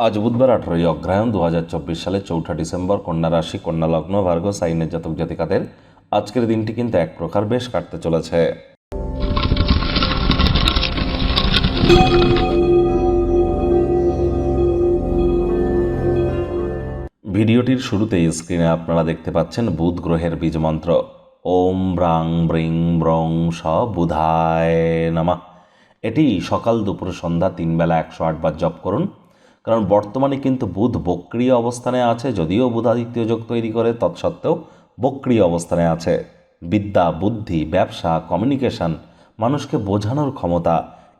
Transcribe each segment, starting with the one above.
আজ বুধবার আঠারোই অগ্রহায়ণ দু হাজার চব্বিশ সালে চৌঠা ডিসেম্বর কন্যা রাশি, কন্যা লগ্ন ভার্গ সাইনের জাতক জাতিকাদের আজকের দিনটি কিন্তু এক প্রকার বেশ কাটতে চলেছে। ভিডিওটির শুরুতেই স্ক্রিনে আপনারা দেখতে পাচ্ছেন বুধ গ্রহের বীজ মন্ত্র। ওম ব্রাং ব্রিং ব্রং স বুধায় নামা। এটি সকাল দুপুর সন্ধ্যা তিন বেলা একশো আটবার জপ করুন। কারণ বর্তমানে কিন্তু বুধ বক্রিয় অবস্থানে আছে, যদিও বুধাদিত্য যোগ তৈরি করে, তৎসত্ত্বেও বক্রিয় অবস্থানে আছে। বিদ্যা, বুদ্ধি, ব্যবসা কমিউনিকেশন মানুষকে বোঝানোর ক্ষমতা,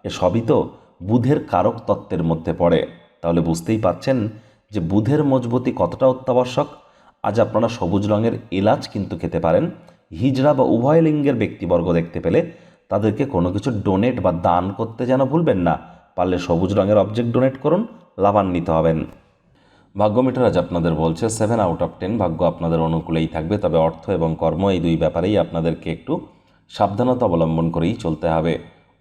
এসবই তো বুধের কারক তত্ত্বের মধ্যে পড়ে। তাহলে বুঝতেই পাচ্ছেন যে বুধের মজবুতি কতটা অত্যাবশ্যক। আজ আপনারা সবুজ রঙের এলাচ কিন্তু খেতে পারেন। হিজড়া বা উভয় লিঙ্গের ব্যক্তিবর্গ দেখতে পেলে তাদেরকে কোনো কিছু ডোনেট বা দান করতে যেন ভুলবেন না। পারলে সবুজ রঙের অবজেক্ট ডোনেট করুন। লাভান্বিত হবেন। ভাগ্যমিটার আজ আপনাদের বলছে সেভেন আউট অফ টেন ভাগ্য আপনাদের অনুকূলেই থাকবে, তবে অর্থ এবং কর্ম এই দুই ব্যাপারেই আপনাদেরকে একটু সাবধানতা অবলম্বন করেই চলতে হবে।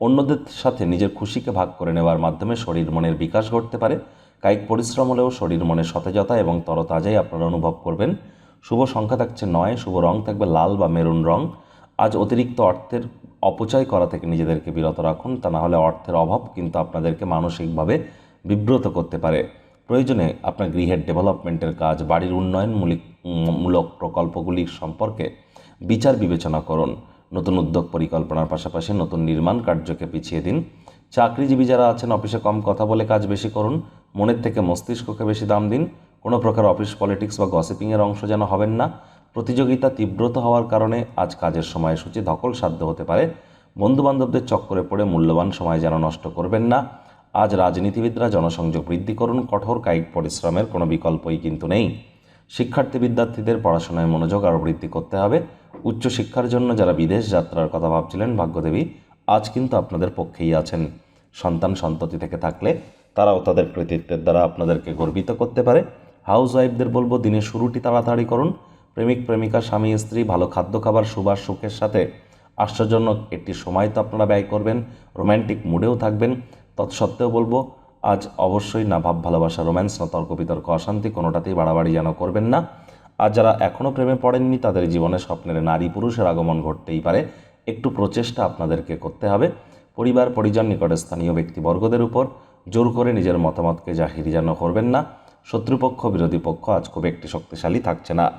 অন্যদের সাথে নিজের খুশিকে ভাগ করে নেওয়ার মাধ্যমে শরীর মনের বিকাশ ঘটতে পারে। কায়িক পরিশ্রম হলেও শরীর মনে সতেজতা এবং তরতাজাই আপনারা অনুভব করবেন। শুভ সংখ্যা থাকছে নয়, শুভ রং থাকবে লাল বা মেরুন রং। আজ অতিরিক্ত অর্থের অপচয় করা থেকে নিজেদেরকে বিরত রাখুন। তা না হলে অর্থের অভাব কিন্তু আপনাদেরকে মানসিকভাবে বিব্রত করতে পারে। প্রয়োজনে আপনার গৃহের ডেভেলপমেন্টের কাজ, বাড়ির উন্নয়নমূলক, মূলক প্রকল্পগুলির সম্পর্কে বিচার বিবেচনা করুন। নতুন উদ্যোগ পরিকল্পনার পাশাপাশি নতুন নির্মাণ কার্যকে পিছিয়ে দিন। চাকরিজীবী যারা আছেন, অফিসে কম কথা বলে কাজ বেশি করুন। মনের থেকে মস্তিষ্ককে বেশি দাম দিন। কোনো প্রকার অফিস পলিটিক্স বা গসিপিংয়ের অংশ যেন হবেন না। প্রতিযোগিতা তীব্রত হওয়ার কারণে আজ কাজের সময়সূচি ধকল সাধ্য হতে পারে। বন্ধুবান্ধবদের চক্করে পড়ে মূল্যবান সময় যেন নষ্ট করবেন না। আজ রাজনীতিবিদরা জনসংযোগ বৃদ্ধি করুন, কঠোর কায়িক পরিশ্রমের কোনো বিকল্পই কিন্তু নেই। শিক্ষার্থী বিদ্যার্থীদের পড়াশোনায় মনোযোগ আরও বৃদ্ধি করতে হবে। উচ্চশিক্ষার জন্য যারা বিদেশ যাত্রার কথা ভাবছিলেন, ভাগ্যদেবী, আজ কিন্তু আপনাদের পক্ষেই আছেন। সন্তান সন্ততি থেকে থাকলে তারাও তাদের কৃতিত্বের দ্বারা আপনাদেরকে গর্বিত করতে পারে। হাউস ওয়াইফদের বলব দিনের শুরুটি তাড়াতাড়ি করুন। প্রেমিক, প্রেমিকা, স্বামী, স্ত্রী, ভালো খাদ্য খাবার সুবাস, সুখের সাথে। আশ্চর্যজনক, একটি সময় তো আপনারা ব্যয় করবেন। রোম্যান্টিক মুডেও থাকবেন। তৎসত্ত্বেও বলব, আজ অবশ্যই না ভাব ভালোবাসা, রোম্যান্স না তর্ক বিতর্ক, অশান্তি কোনোটাতেই বাড়াবাড়ি যেন করবেন না। আর যারা এখনও প্রেমে পড়েননি, তাদের জীবনে স্বপ্নের নারী পুরুষের আগমন ঘটতেই পারে। একটু প্রচেষ্টা আপনাদেরকে করতে হবে। পরিবার, পরিজন, নিকটে স্থানীয় ব্যক্তিবর্গদের উপর জোর করে নিজের মতামতকে জাহির যেন করবেন না। শত্রুপক্ষ, বিরোধী পক্ষ আজ খুব একটি শক্তিশালী থাকছে না।